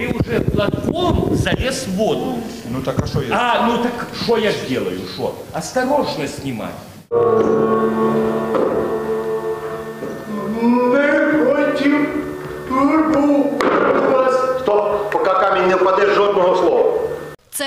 Ты уже платком залез в воду. Ну так а что я? А, ну так что я сделаю, что? Осторожно снимай.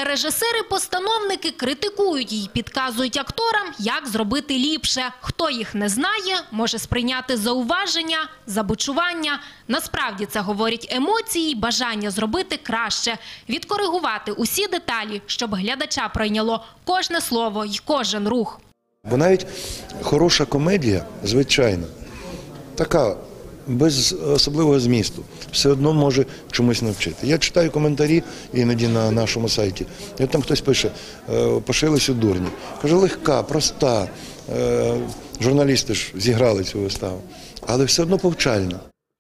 Режисери-постановники критикують і підказують акторам, як зробити ліпше. Хто їх не знає, може сприйняти зауваження, забучування. Насправді це говорять емоції, й бажання зробити краще, відкоригувати усі деталі, щоб глядача прийняло кожне слово й кожен рух. Бо навіть хороша комедія, звичайно, така, без особливого змісту, все одно може чомусь навчити. Я читаю коментарі іноді на нашому сайті. І там хтось пише, пошилися пошились у дурні. Каже, легка, проста. Е, Журналісти ж зіграли цю виставу, але все одно повчальна.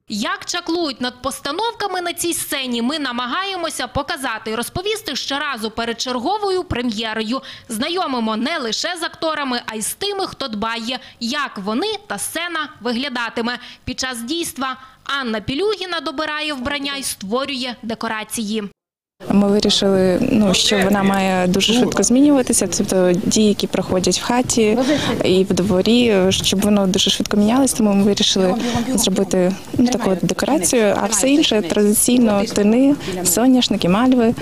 Як чаклують над постановками на цій сцені, ми намагаємося показати і розповісти щоразу перед черговою прем'єрою. Знайомимо не лише з акторами, а й з тими, хто дбає, як вони та сцена виглядатиме. Під час дійства Анна Пілюгіна добирає вбрання і створює декорації. Ми вирішили, ну що вона має дуже швидко змінюватися. Тобто дії, які проходять в хаті і в дворі, щоб воно дуже швидко мінялось. Тому ми вирішили зробити ну, таку декорацію. А все інше традиційно тини, соняшники, мальви.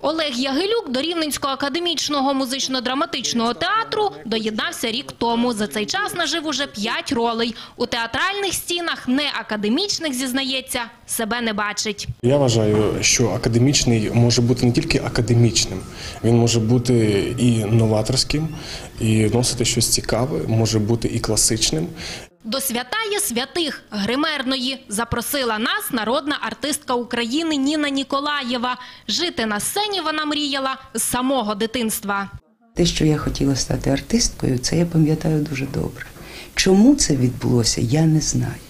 Олег Ягелюк до Рівненського академічного музично-драматичного театру доєднався рік тому. За цей час нажив уже п'ять ролей. У театральних стінах не академічних, зізнається, себе не бачить. Я вважаю, що академічний може бути не тільки академічним, він може бути і новаторським, і вносити щось цікаве, може бути і класичним. До святає святих гримерної запросила нас народна артистка України Ніна Ніколаєва. Жити на сцені вона мріяла з самого дитинства. Те, що я хотіла стати артисткою, це я пам'ятаю дуже добре. Чому це відбулося, я не знаю.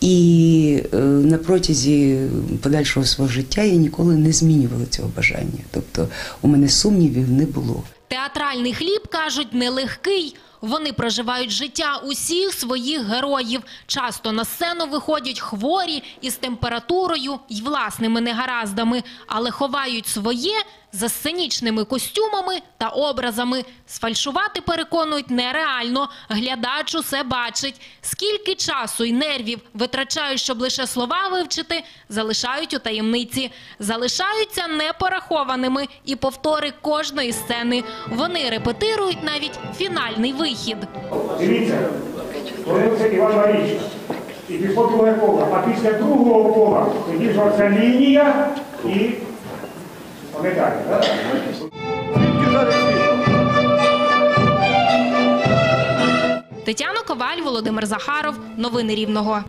І е, на протязі подальшого свого життя я ніколи не змінювала цього бажання. Тобто у мене сумнівів не було. Театральний хліб, кажуть, нелегкий. Вони проживають життя усіх своїх героїв. Часто на сцену виходять хворі із температурою й власними негараздами, але ховають своє за сценічними костюмами та образами. Сфальшувати переконують нереально. Глядач усе бачить. Скільки часу й нервів витрачають, щоб лише слова вивчити, залишають у таємниці. Залишаються непорахованими і повтори кожної сцени. Вони репетирують навіть фінальний вихід. Дивіться, творився Іван річ. І пішло друге коло. А після другого кола тоді ж оця лінія і пам'ятаєте, так? Тетяна Коваль, Володимир Захаров. Новини Рівного.